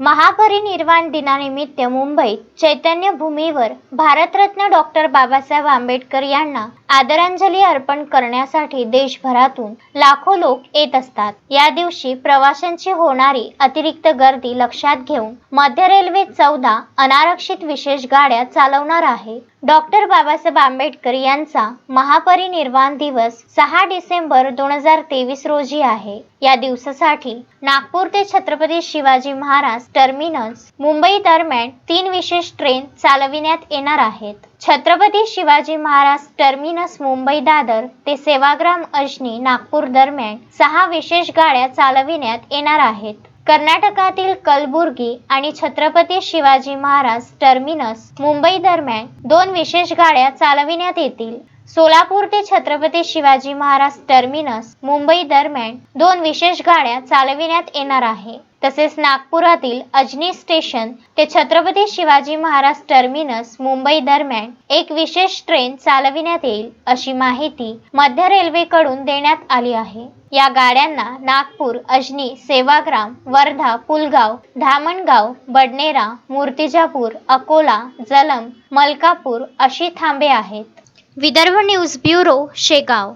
महापरिनिर्वाण दिनानिमित्त मुंबईत चैतन्य भूमीवर भारतरत्न डॉक्टर बाबासाहेब आंबेडकर यांना आदरांजली अर्पण करण्यासाठी देशभरातून लाखो लोक येत असतात. या दिवशी प्रवाशांची होणारी अतिरिक्त गर्दी लक्षात घेऊन मध्य रेल्वे चौदा अनारक्षित विशेष गाड्या चालवणार आहे. डॉक्टर बाबासाहेब आंबेडकर यांचा महापरिनिर्वाण दिवस सहा डिसेंबर दोन हजार तेवीस रोजी आहे. या दिवसासाठी नागपूर ते छत्रपती शिवाजी महाराज टर्मिनस मुंबई दरम्यान तीन विशेष ट्रेन चालविण्यात येणार आहेत. छत्रपती शिवाजी महाराज टर्मिनस मुंबई दादर ते सेवाग्राम अजनी नागपूर दरम्यान सहा विशेष गाड्या चालविण्यात येणार आहेत. कर्नाटकातील कलबुर्गी आणि छत्रपती शिवाजी महाराज टर्मिनस मुंबई दरम्यान दोन विशेष गाड्या चालविण्यात येतील. सोलापूर ते छत्रपती शिवाजी महाराज टर्मिनस मुंबई दरम्यान दोन विशेष गाड्या चालविण्यात येणार आहे. तसेच नागपुरातील अजनी स्टेशन ते छत्रपती शिवाजी महाराज टर्मिनस मुंबई दरम्यान एक विशेष ट्रेन चालविण्यात येईल अशी माहिती मध्य रेल्वेकडून देण्यात आली आहे. या गाड्यांना नागपूर अजनी सेवाग्राम वर्धा पुलगाव धामणगाव बडनेरा मूर्तिजापूर अकोला जलम मलकापूर अशी थांबे आहेत. Vidarbha news bureau Shegaon.